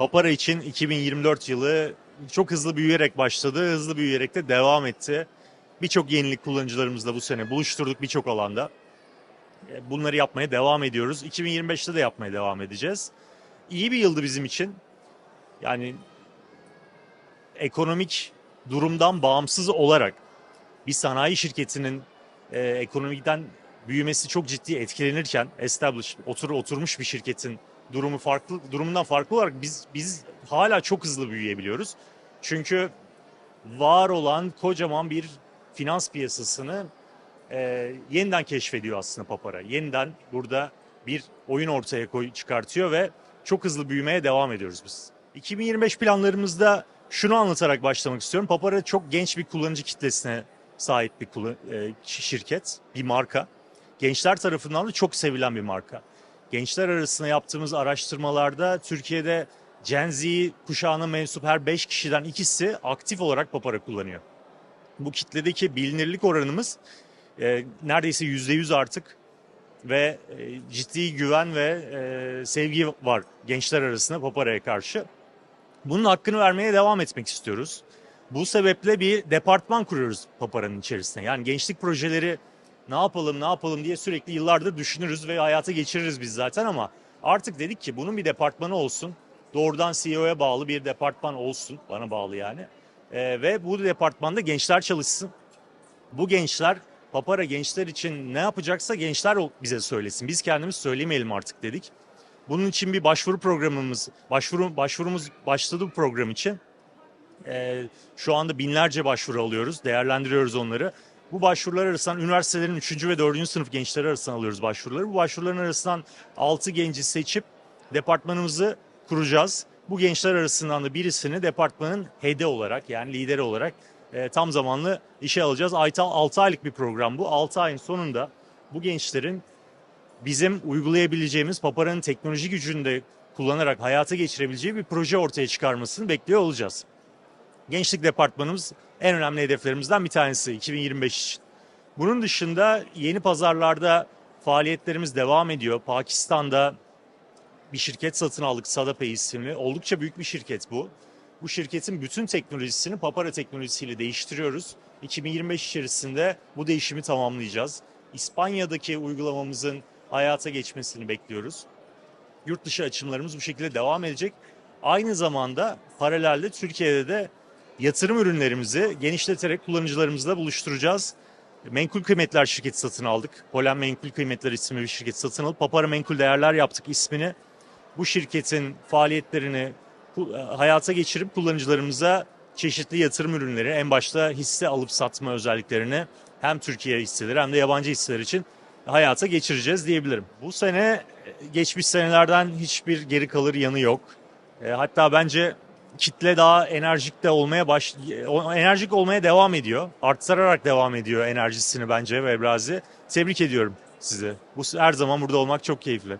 Papara için 2024 yılı çok hızlı büyüyerek başladı, hızlı büyüyerek de devam etti. Birçok yenilik kullanıcılarımızla bu sene buluşturduk birçok alanda. E, Bunları yapmaya devam ediyoruz. 2025'te de yapmaya devam edeceğiz. İyi bir yıldı bizim için. Yani ekonomik durumdan bağımsız olarak bir sanayi şirketinin e, ekonomiden büyümesi çok ciddi etkilenirken established, otur, oturmuş bir şirketin durumu farklı durumundan farklı olarak biz biz hala çok hızlı büyüyebiliyoruz. Çünkü var olan kocaman bir finans piyasasını e, yeniden keşfediyor aslında Papara. Yeniden burada bir oyun ortaya koy, çıkartıyor ve çok hızlı büyümeye devam ediyoruz biz. 2025 planlarımızda şunu anlatarak başlamak istiyorum. Papara çok genç bir kullanıcı kitlesine sahip bir e, şirket, bir marka. Gençler tarafından da çok sevilen bir marka. Gençler arasında yaptığımız araştırmalarda Türkiye'de Gen Z kuşağına mensup her 5 kişiden ikisi aktif olarak Papara kullanıyor. Bu kitledeki bilinirlik oranımız e, neredeyse %100 artık ve e, ciddi güven ve e, sevgi var gençler arasında Papara'ya karşı. Bunun hakkını vermeye devam etmek istiyoruz. Bu sebeple bir departman kuruyoruz Papara'nın içerisinde. Yani gençlik projeleri ne yapalım ne yapalım diye sürekli yıllardır düşünürüz ve hayata geçiririz biz zaten ama artık dedik ki bunun bir departmanı olsun. Doğrudan CEO'ya bağlı bir departman olsun. Bana bağlı yani. Ee, ve bu departmanda gençler çalışsın. Bu gençler Papara gençler için ne yapacaksa gençler bize söylesin. Biz kendimiz söylemeyelim artık dedik. Bunun için bir başvuru programımız, başvuru başvurumuz başladı bu program için. Ee, şu anda binlerce başvuru alıyoruz, değerlendiriyoruz onları. Bu başvurular arasından üniversitelerin 3. ve 4. sınıf gençleri arasından alıyoruz başvuruları. Bu başvuruların arasından 6 genci seçip departmanımızı kuracağız. Bu gençler arasından da birisini departmanın hede olarak yani lideri olarak e, tam zamanlı işe alacağız. 6 aylık bir program bu. 6 ayın sonunda bu gençlerin bizim uygulayabileceğimiz Papara'nın teknoloji gücünü de kullanarak hayata geçirebileceği bir proje ortaya çıkarmasını bekliyor olacağız. Gençlik departmanımız en önemli hedeflerimizden bir tanesi 2025 için. Bunun dışında yeni pazarlarda faaliyetlerimiz devam ediyor. Pakistan'da bir şirket satın aldık Sadapay isimli. Oldukça büyük bir şirket bu. Bu şirketin bütün teknolojisini Papara teknolojisiyle değiştiriyoruz. 2025 içerisinde bu değişimi tamamlayacağız. İspanya'daki uygulamamızın hayata geçmesini bekliyoruz. Yurt dışı açımlarımız bu şekilde devam edecek. Aynı zamanda paralelde Türkiye'de de yatırım ürünlerimizi genişleterek kullanıcılarımızla buluşturacağız. Menkul Kıymetler şirketi satın aldık. Polen Menkul Kıymetler isimli bir şirket satın alıp Papara Menkul Değerler yaptık ismini. Bu şirketin faaliyetlerini ku- hayata geçirip kullanıcılarımıza çeşitli yatırım ürünleri en başta hisse alıp satma özelliklerini hem Türkiye hisseleri hem de yabancı hisseler için hayata geçireceğiz diyebilirim. Bu sene e, geçmiş senelerden hiçbir geri kalır yanı yok. E, Hatta bence kitle daha enerjik de olmaya baş enerjik olmaya devam ediyor. Arttırarak devam ediyor enerjisini bence Webrazi. Tebrik ediyorum sizi. Bu her zaman burada olmak çok keyifli.